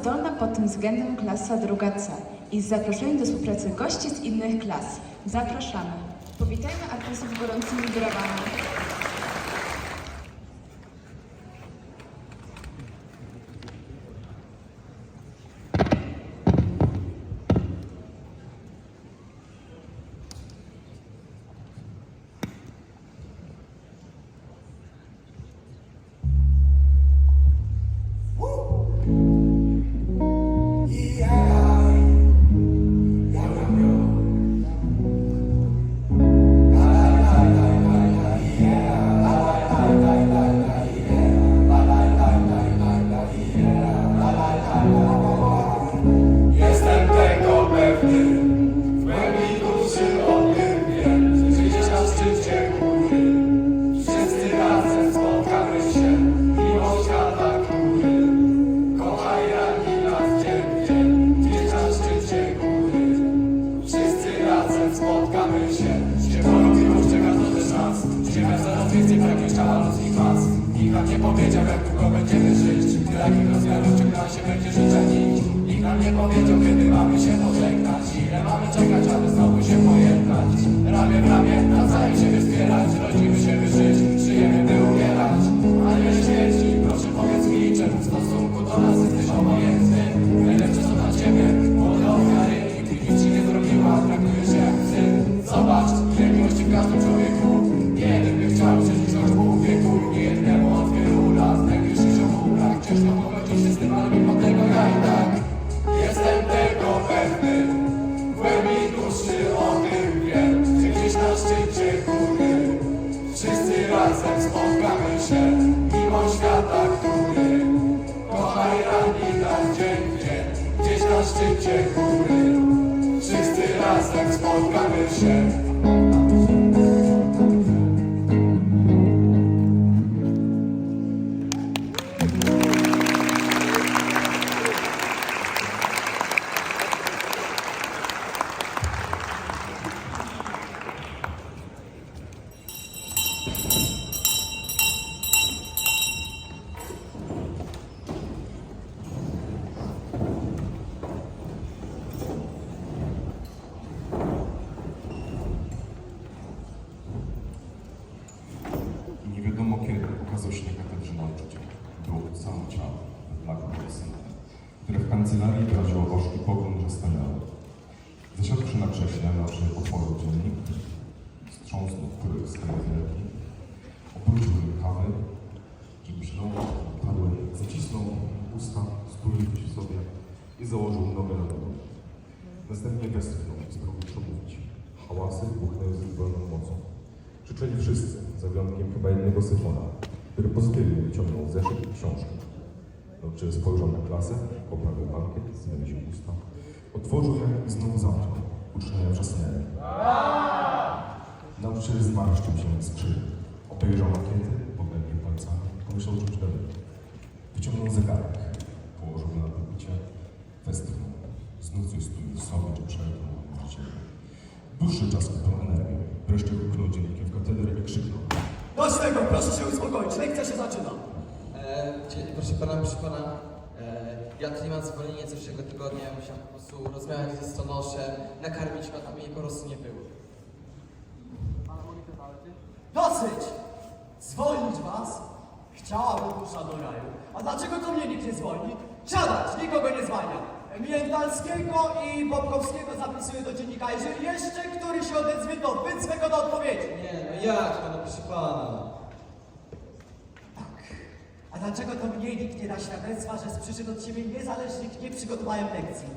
zdolna pod tym względem klasa druga C i z zaproszeniem do współpracy gości z innych klas. Zapraszamy. Powitajmy artystów gorącymi brawami. Na szczycie góry wszyscy razem spotkamy się. Strząsnął który z kraju wielki, obrócił rękawy, się nowe padły, zacisnął usta, stulnił przy sobie i założył nogę na nogę. Następnie westchnął i spróbował przemówić. Hałasy buchnęły z wolną mocą. Krzyczeli wszyscy, za wyjątkiem chyba jednego Symona, który pozytywnie wyciągnął zeszyt i książkę. Nauczyciel spojrzał na klasę, poprawił bankiet, zmienił usta, otworzył je i znowu zamknął. Ucznienia wrzasnęli. Nauczyciel zmarszczył się z krzyżem. Obejrzał makiety, pogłębił palcami, pomyślał czymś dalej. Wyciągnął zegarek, położył go na pulpicie, westchnął. Znów coś studił w sobie, czy przerwał nauczyciela. Dłuższy czas kupił energię. Wreszcie wypchnął dziennikiem w katedrę i krzyknął. Dość tego, proszę się uspokoić, lekcja się zaczyna. E, proszę pana, proszę pana, e, ja tu nie mam zwolnienia z zeszłego tygodnia, musiałem po prostu rozmawiać ze stonoszem, nakarmić go, a mnie po prostu nie było. Zwolnić was? Chciałabym dusza do raju. A dlaczego to mnie nikt nie zwolni? Siadać, nikogo nie zwalnia. Międalskiego i Bobkowskiego zapisuję do dziennika. Jeżeli jeszcze któryś się odezwie, to go do odpowiedzi. Nie, no jak pana, proszę pana. Tak. A dlaczego to mnie nikt nie da świadectwa, że z przyczyn od siebie niezależnych nie przygotowałem lekcji?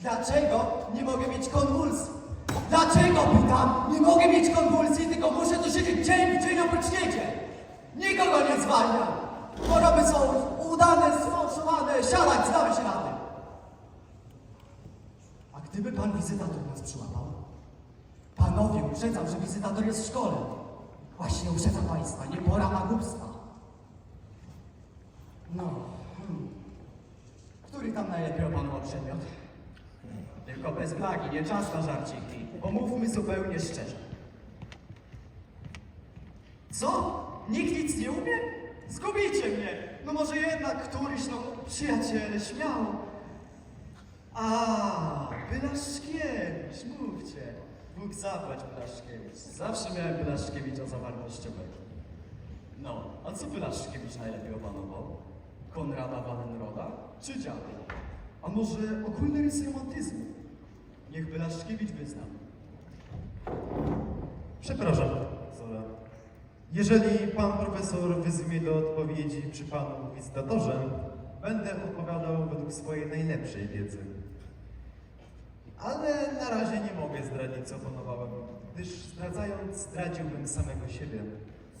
Dlaczego nie mogę mieć konwulsji? Dlaczego, pytam, nie mogę mieć konwulsji, tylko muszę tu siedzieć dzień w dzień oprócz niedziel? Nikogo nie zwalniam. Choroby są udane, sfałszowane, siadać, znamy się tym. A gdyby pan wizytator nas przyłapał? Panowie, uprzedzam, że wizytator jest w szkole. Właśnie uprzedzam państwa, nie pora na głupstwa. No. Hmm. Który tam najlepiej opanował przedmiot? Tylko bez plagi, nie czas na żarciki. Pomówmy zupełnie szczerze. Co? Nikt nic nie umie? Zgubicie mnie! No może jednak któryś, no przyjaciele, śmiało. A, Bylaszkiewicz, mówcie. Bóg zapłać Bylaszkiewicz. Zawsze miałem Bylaszkiewicza za wartościowego. No, a co Bylaszkiewicz najlepiej opanował? Konrada Wallenroda czy dziady? A może ogólne rysy romantyzmu? Niech Bylaszkiewicz wyzna. Przepraszam, Zora. Jeżeli pan profesor wyzwie do odpowiedzi przy panu wizytatorze, będę odpowiadał według swojej najlepszej wiedzy. Ale na razie nie mogę zdradzić, co opanowałem, gdyż zdradzając, zdradziłbym samego siebie.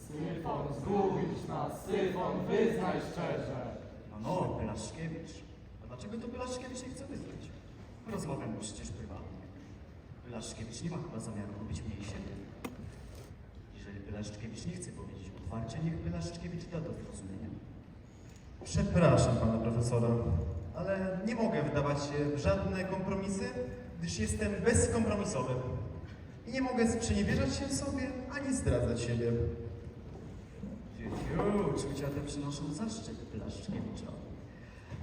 Syfon, zgubisz nas, Syfon, wyznaj szczerze. No, no, Bylaszkiewicz. A dlaczego to Bylaszkiewicz nie chce wyznać? Rozmawiamy przecież prywatnie. Bylaszkiewicz nie ma chyba zamiaru robić mniej siebie. Jeżeli Bylaszkiewicz nie chce powiedzieć otwarcie, niech Bylaszkiewicz da do zrozumienia. Przepraszam pana profesora, ale nie mogę wdawać się w żadne kompromisy, gdyż jestem bezkompromisowy. I nie mogę sprzeniewierzać się sobie, ani zdradzać siebie. Fiu, czucia te przynoszą zaszczyt Bylaszkiewicza.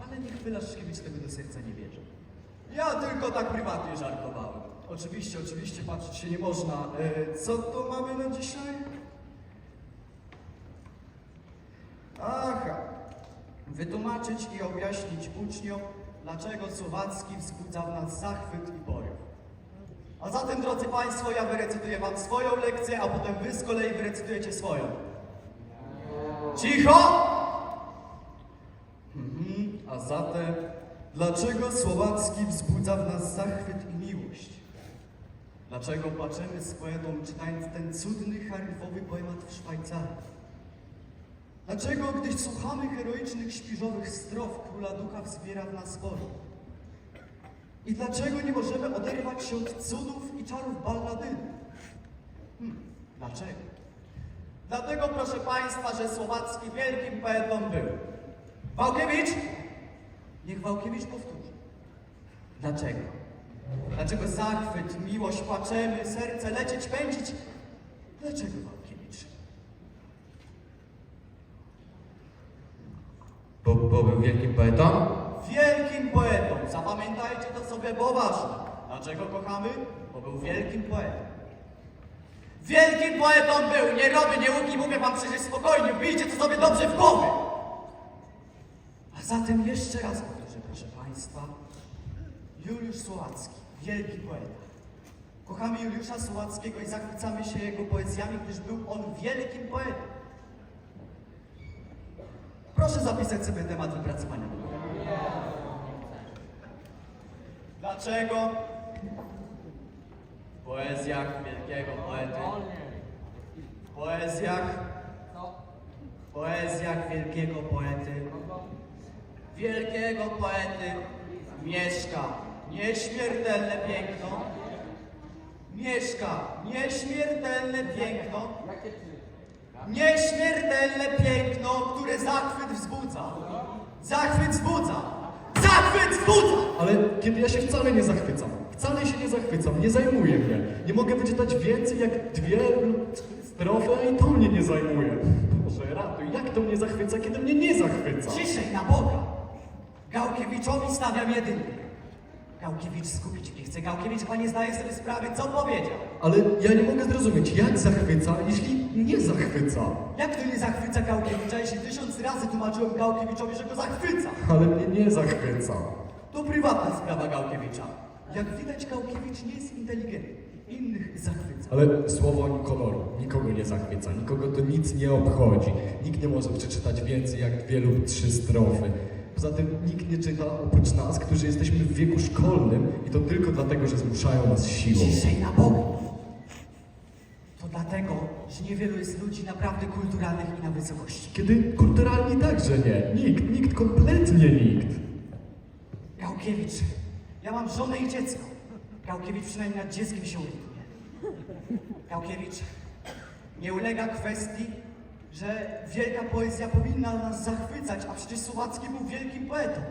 Ale niech Bylaszkiewicz tego do serca nie bierze. Ja tylko tak prywatnie żartowałem. Oczywiście, oczywiście patrzeć się nie można. E, co to mamy na dzisiaj? Wytłumaczyć i objaśnić uczniom, dlaczego Słowacki wzbudza w nas zachwyt i poryw. A zatem, drodzy Państwo, ja wyrecytuję Wam swoją lekcję, a potem Wy z kolei wyrecytujecie swoją. Cicho! Mhm, a zatem, dlaczego Słowacki wzbudza w nas zachwyt i miłość? Dlaczego płaczemy z poetą, czytając ten cudny, charyfowy poemat w Szwajcarii? Dlaczego, gdy słuchamy heroicznych, śpiżowych strof, króla ducha wzbiera w nas wolę? I dlaczego nie możemy oderwać się od cudów i czarów balladyny? Hmm, dlaczego? Dlatego, proszę Państwa, że Słowacki wielkim poetą był. Wałkiewicz? Niech Wałkiewicz powtórzy. Dlaczego? Dlaczego zachwyt, miłość, płaczemy, serce lecieć, pędzić? Dlaczego Wałkiewicz? Bo, bo był wielkim poetą? Wielkim poetą. Zapamiętajcie to sobie, bo ważne. Dlaczego kochamy? Bo był wielkim poetą. Wielkim poetą był! Nie robię, nie łuki, mówię wam przecież spokojnie, wbijcie to sobie dobrze w głowy! A zatem jeszcze raz powtórzę, proszę Państwa. Juliusz Słowacki, wielki poeta. Kochamy Juliusza Słowackiego i zachwycamy się jego poezjami, gdyż był on wielkim poetą. Zapisać sobie temat wypracowania. Dlaczego? W poezjach wielkiego poety. W poezjach. W poezjach wielkiego poety. Wielkiego poety mieszka nieśmiertelne piękno. Mieszka nieśmiertelne piękno. Nieśmiertelne piękno, które zachwyt wzbudza. Zachwyt wzbudza. Zachwyt wzbudza! Ale kiedy ja się wcale nie zachwycam, wcale się nie zachwycam, nie zajmuje mnie. Nie mogę wyczytać więcej jak dwie strofy, a i to mnie nie zajmuje. Boże, ratuj, jak to mnie zachwyca, kiedy mnie nie zachwyca? Ciszej na Boga! Gałkiewiczowi stawiam jedynkę. Gałkiewicz skupić mnie chce. Gałkiewicz chyba nie zdaje sobie sprawy, co powiedział. Ale ja nie mogę zrozumieć, jak zachwyca, jeśli nie zachwyca. Jak to nie zachwyca Gałkiewicza, jeśli tysiąc razy tłumaczyłem Gałkiewiczowi, że go zachwyca? Ale mnie nie zachwyca. To prywatna sprawa Gałkiewicza. Jak widać, Gałkiewicz nie jest inteligentny. Innych zachwyca. Ale słowo honoru nikogo nie zachwyca, nikogo to nic nie obchodzi. Nikt nie może przeczytać więcej jak dwie lub trzy strofy. Poza tym nikt nie czyta oprócz nas, którzy jesteśmy w wieku szkolnym i to tylko dlatego, że zmuszają nas siłą. Ciszej na Boga! To dlatego, że niewielu jest ludzi naprawdę kulturalnych i na wysokości. Kiedy kulturalni także nie. Nikt, nikt, kompletnie nikt. Gałkiewicz, ja mam żonę i dziecko. Gałkiewicz przynajmniej nad dzieckiem się ulituje. Gałkiewicz nie ulega kwestii, że wielka poezja powinna nas zachwycać, a przecież Słowacki był wielkim poetą.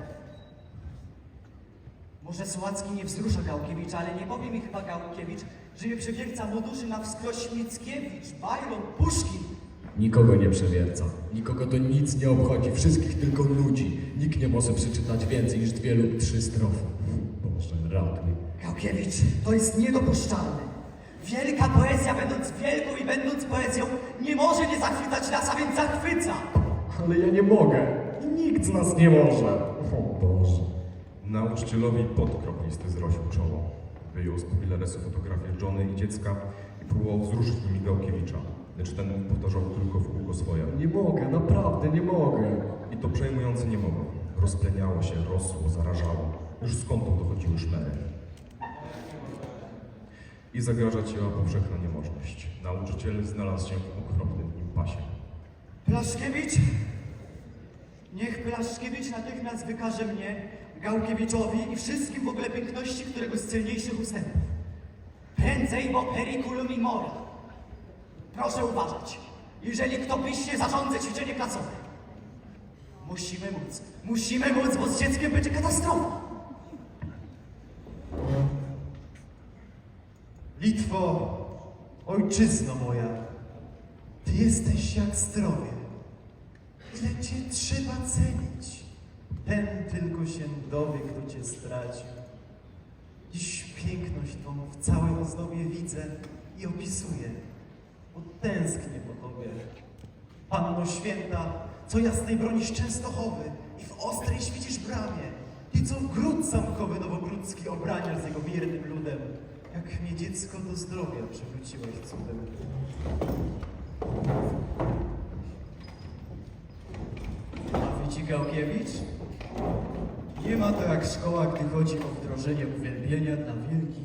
Może Słowacki nie wzrusza Gałkiewicza, ale nie powie mi chyba Gałkiewicz, że je przewierca mu duszy na wskroś Mickiewicz, Byron, Puszkin. Nikogo nie przewierca, nikogo to nic nie obchodzi, wszystkich tylko nudzi. Nikt nie może przeczytać więcej niż dwie lub trzy strofy. Boże. ratuj. Gałkiewicz, to jest niedopuszczalne. Wielka poezja, będąc wielką i będąc poezją, nie może nie zachwycać nas, a więc zachwyca. Ale ja nie mogę. Nikt z nas nie może. O Boże. Nauczycielowi podkrop listy zrosił czoło. Wyjął z powilaresu fotografię żony i dziecka i próbował wzruszyć nimi Gałkiewicza. Lecz ten powtarzał tylko w kółko swoje. Nie mogę, naprawdę nie mogę. I to przejmujące nie mogło. Rozpleniało się, rosło, zarażało. Już kątów dochodziły szmery. I zagrażać jęła powszechna niemożność. Nauczyciel znalazł się w okropnym impasie. Plaszkiewicz? Niech Plaszkiewicz natychmiast wykaże mnie, Gałkiewiczowi i wszystkim w ogóle piękności któregoś z cenniejszych ustępów. Prędzej, bo periculum in mora. Proszę uważać. Jeżeli kto pyśnie zarządza ćwiczenie klasowe. Musimy móc. Musimy móc, bo z dzieckiem będzie katastrofa. Litwo, ojczyzno moja, ty jesteś jak zdrowie. Ile cię trzeba cenić? Ten tylko się dowie, kto cię stracił. Dziś piękność twą w całej ozdobie widzę i opisuję, bo tęsknię po tobie. Panno święta, co jasnej bronisz Częstochowy i w ostrej świecisz bramie, i co gród zamkowy nowogródzki obraniasz z jego miernym ludem, jak mnie dziecko do zdrowia przywróciłeś cudem. A widzi Gałkiewicz? Nie ma to jak szkoła, gdy chodzi o wdrożenie uwielbienia dla wielkich